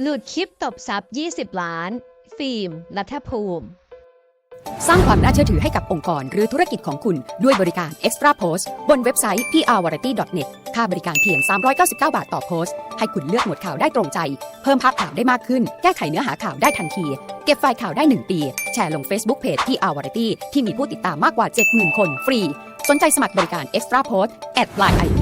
หลุดคลิปตบซับ 20 ล้าน ฟิล์มรัฐภูมิ สร้างความน่าเชื่อถือให้กับองค์กรหรือธุรกิจของคุณด้วยบริการ Extra Post บนเว็บไซต์ prvariety.net ค่าบริการเพียง 399 บาทต่อโพสต์ ให้คุณเลือกหมวดข่าวได้ตรงใจ เพิ่มภาพข่าวได้มากขึ้น แก้ไขเนื้อหาข่าวได้ทันที เก็บไฟล์ข่าวได้ 1 ปี แชร์ลง Facebook Page prvariety ที่มีผู้ติดตามมากกว่า 70,000 คนฟรี สนใจสมัครบริการ Extra Post at line ID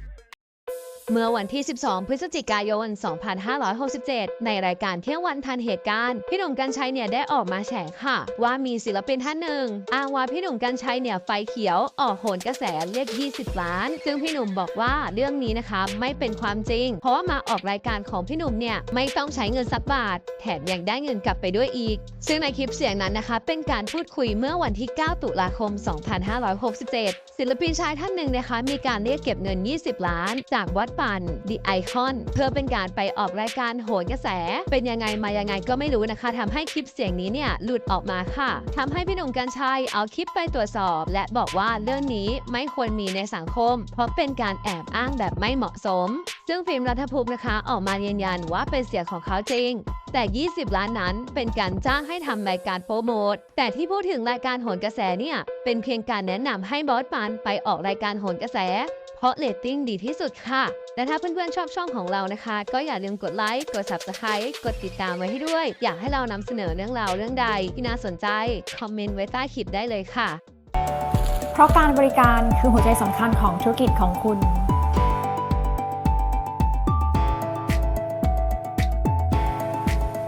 เมื่อวันที่ 12 พฤศจิกายน 2567 ในรายการเที่ยงวันทันเหตุการณ์ พี่หนุ่มกัญชัยเนี่ยได้ออกมาแฉค่ะ ว่ามีศิลปินท่านหนึ่งอ้างว่าพี่หนุ่มกัญชัยเนี่ยไฟเขียวออกโหนกระแสเรียก 20 ล้าน ซึ่งพี่หนุ่มบอกว่าเรื่องนี้นะคะไม่เป็นความจริง เพราะว่ามาออกรายการของพี่หนุ่มเนี่ยไม่ต้องใช้เงินสักบาท แถมยังได้เงินกลับไปด้วยอีก ซึ่งในคลิปเสียงนั้นนะคะ เป็นการพูดคุยเมื่อวันที่ 9 ตุลาคม 2567 ศิลปินชายท่านหนึ่งนะคะ มีการเรียกเก็บเงิน 20 ล้าน จากวัดปัน The Icon เพื่อเป็นการไปออกรายการโหนกระแส เป็นยังไงมายังไงก็ไม่รู้นะคะทำให้คลิปเสียงนี้เนี่ยหลุดออกมาค่ะทำให้พี่หนุ่มกัญชัยเอาคลิปไปตรวจสอบ และบอกว่าเรื่องนี้ไม่ควรมีในสังคม เพราะเป็นการแอบอ้างแบบไม่เหมาะสม ซึ่งฟิล์มรัฐภูมินะคะออกมายืนยันว่าเป็นเสียงของเขาจริง แต่ 20 ล้านนั้นเป็นการจ้างให้ทำรายการโปรโมท แต่ที่พูดถึงรายการโหนกระแสเนี่ย เป็นเพียงการแนะนำให้บอสปานไปออกรายการโหนกระแส เพราะเรตติ้งดีที่สุดค่ะ และถ้าเพื่อนๆชอบช่องของเรานะคะ ก็อย่าลืมกดไลค์ กด subscribe กดติดตามไว้ให้ด้วย อยากให้เรานำเสนอเรื่องราวเรื่องใดที่น่าสนใจ คอมเมนต์ไว้ใต้คลิปได้เลยค่ะ เพราะการบริการคือหัวใจสำคัญของธุรกิจของคุณ